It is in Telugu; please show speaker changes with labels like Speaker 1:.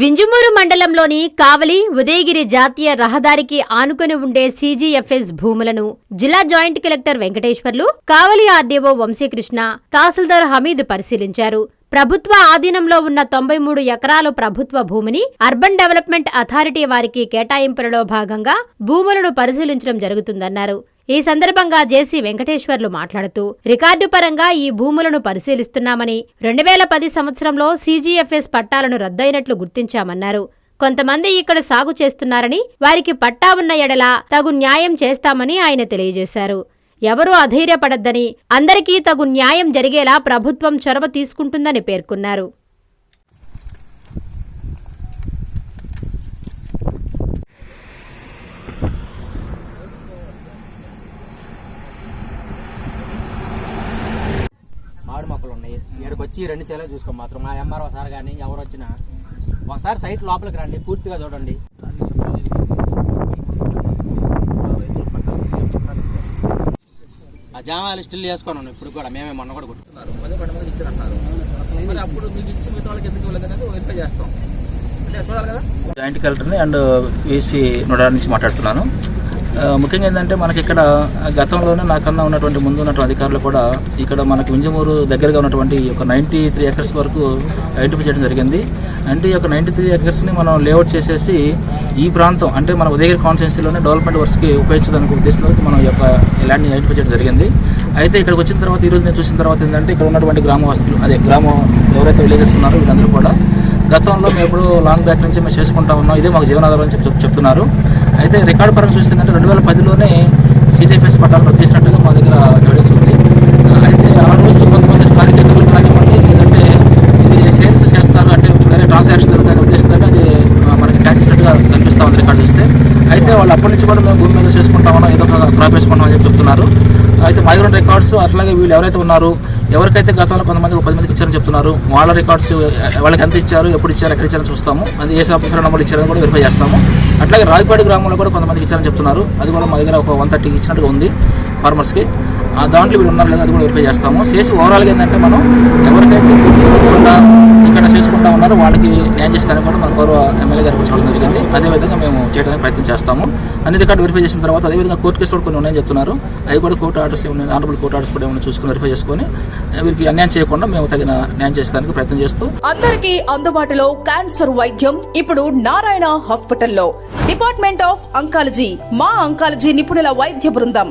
Speaker 1: వింజమూరు మండలంలోని కావలి ఉదయగిరి జాతీయ రహదారికి ఆనుకొని ఉండే సీజీఎఫ్ఎస్ భూములను జిల్లా joint collector Venkateswarlu Kavali RDO Vamsikrishna tahsildar Hameed పరిశీలించారు. ప్రభుత్వ ఆధీనంలో ఉన్న తొంభై మూడు ఎకరాలు ప్రభుత్వ భూమిని అర్బన్ డెవలప్మెంట్ అథారిటీ వారికి కేటాయింపులలో భాగంగా భూములను పరిశీలించడం జరుగుతుందన్నారు. ఈ సందర్భంగా జేసీ వెంకటేశ్వర్లు మాట్లాడుతూ రికార్డు పరంగా ఈ భూములను పరిశీలిస్తున్నామని రెండు వేల పది సంవత్సరంలో సీజీఎఫ్ఎస్ పట్టాలను రద్దయినట్లు గుర్తించామన్నారు. కొంతమంది ఇక్కడ సాగు చేస్తున్నారని వారికి పట్టా ఉన్న ఎడల తగు న్యాయం చేస్తామని ఆయన తెలియజేశారు. ఎవరూ అధైర్యపడద్దని అందరికీ తగు న్యాయం జరిగేలా ప్రభుత్వం చొరవ తీసుకుంటుందని పేర్కొన్నారు.
Speaker 2: ఉన్నాయి. ఇక్కడికి వచ్చి రెండు చేయాలి చూసుకో మాత్రం. మా ఎంఆర్ఓ సార్ కానీ ఎవరు వచ్చినా ఒకసారి సైట్ లోపలికి రండి పూర్తిగా చూడండి. ఆ జామాలు స్టిల్ చేసుకొని ఉన్నాం ఇప్పుడు కూడా మేమే మొన్న కూడా కొట్టుకున్నారు పది పది మంది ఇచ్చారంటారు మరి అప్పుడు మీకు ఇచ్చి మిగతా వాళ్ళకి ఎందుకు ఇవ్వలేదు అనేది వెరిఫై చేస్తాం. అంటే చూడాలి కదా?
Speaker 3: జాయింట్ కలెక్టర్ని అండ్ ఏసీ నోడా నుంచి మాట్లాడుతున్నాను. ముఖ్యంగా ఏంటంటే మనకి ఇక్కడ గతంలోనే నాకన్నా ఉన్నటువంటి ముందు ఉన్నటువంటి అధికారులు కూడా ఇక్కడ మనకు వింజమూరు దగ్గరగా ఉన్నటువంటి ఒక నైంటీ త్రీ ఎకర్స్ వరకు ఐడెంటిఫై చేయడం జరిగింది. అంటే ఈ యొక్క నైంటీ త్రీ ఎకర్స్ని మనం లేఅవుట్ చేసేసి ఈ ప్రాంతం అంటే మన ఉదయగిరి కాన్స్టిట్యున్సీలోనే డెవలప్మెంట్ వర్క్స్కి ఉపయోగించడానికి ఉద్దేశంలో మనం ఈ యొక్క ల్యాండ్ని ఐడెంటిఫై చేయడం జరిగింది. అయితే ఇక్కడికి వచ్చిన తర్వాత ఈ రోజు నేను చూసిన తర్వాత ఏంటంటే ఇక్కడ ఉన్నటువంటి గ్రామవాసులు అదే గ్రామం ఎవరైతే విలేజెస్ ఉన్నారో వీళ్ళందరూ కూడా గతంలో మేము ఎప్పుడు లాంగ్ బ్యాక్ నుంచి మేము చేసుకుంటా ఉన్నాం. ఇదే మాకు జీవనాధారం అని చెప్పి చెప్తున్నారు. అయితే రికార్డు పరంగా చూస్తుందంటే రెండు వేల పదిలోనే సీజీఎఫ్ఎస్ పట్టాలను రద్దు చేసినట్టుగా మా దగ్గర ఎవిడెన్స్ ఉంది. అయితే ఆ రోజు కొంతమంది స్థానికేతలు కానివ్వండి లేదంటే ఇది సేల్స్ చేస్తారు అంటే వేరే ట్రాన్సాక్షన్ జరుగుతాయనే ఉద్దేశంతో అది మనకి క్యాచ్ చేసినట్టుగా కనిపిస్తూ ఉంది రికార్డు చూస్తే. అయితే వాళ్ళు అప్పటి నుంచి కూడా మేము భూమి మీద చేసుకుంటామనో ఏదో ఒక క్రాప్ వేసుకుంటామని చెప్పి చెప్తున్నారు. అయితే మైగ్రెంట్ రికార్డ్స్ అట్లాగే వీళ్ళు ఎవరైతే ఉన్నారు ఎవరికైతే గతంలో కొంతమంది పది మందికి ఇచ్చారని చెప్తున్నారు వాళ్ళ రికార్డ్స్ వాళ్ళకి ఎంత ఇచ్చారు ఎప్పుడు ఇచ్చారు ఎక్కడ ఇచ్చారని చూస్తాము. అది ఏ ఆఫీసర్ నెంబర్ ఇచ్చారని కూడా వెరిఫై చేస్తాము. అట్లాగే రాజపాడి గ్రామంలో కూడా కొంతమందికి ఇచ్చారని చెప్తున్నారు. అది కూడా మా దగ్గర ఒక వన్ థర్టీకి ఇచ్చినట్టుగా ఉంది ఫార్మర్స్కి ఆ దాంట్లో వీళ్ళు ఉన్నారు లేదా అది కూడా వెరిఫై చేస్తాము. చేసి ఓవరాల్గా ఏంటంటే మనం ఎవరికైతే ఏమైనా చేసుకుంటా ఉన్నారో వాళ్ళకి న్యాయం చేస్తారని కూడా మన గౌరవ ఎమ్మెల్యే గారికి చెప్పడం జరిగింది. అదేవిధంగా మేము చేయడానికి ప్రయత్నం చేస్తాము. అన్ని రికార్డు వెరిఫై చేసిన తర్వాత అదేవిధంగా కోర్టు కేసు కూడా కొన్ని ఉన్నాయని చెప్తున్నారు. అవి కూడా కోర్టు ఆర్డర్స్ ఏమైనా ఆనరబుల్ కోర్టు ఆర్డర్స్ కూడా ఏమైనా చూసుకుని వెరిఫై చేసుకొని వీరికి అన్యాయం చేయకుండా మేము తగిన న్యాయం చేసేదానికి ప్రయత్నం చేస్తూ
Speaker 4: అందరికీ అందుబాటులో క్యాన్సర్ వైద్యం ఇప్పుడు నారాయణ హాస్పిటల్లో. డిపార్ట్మెంట్ ఆఫ్ అంకాలజీ మా అంకాలజీ నిపుణుల వైద్య బృందం.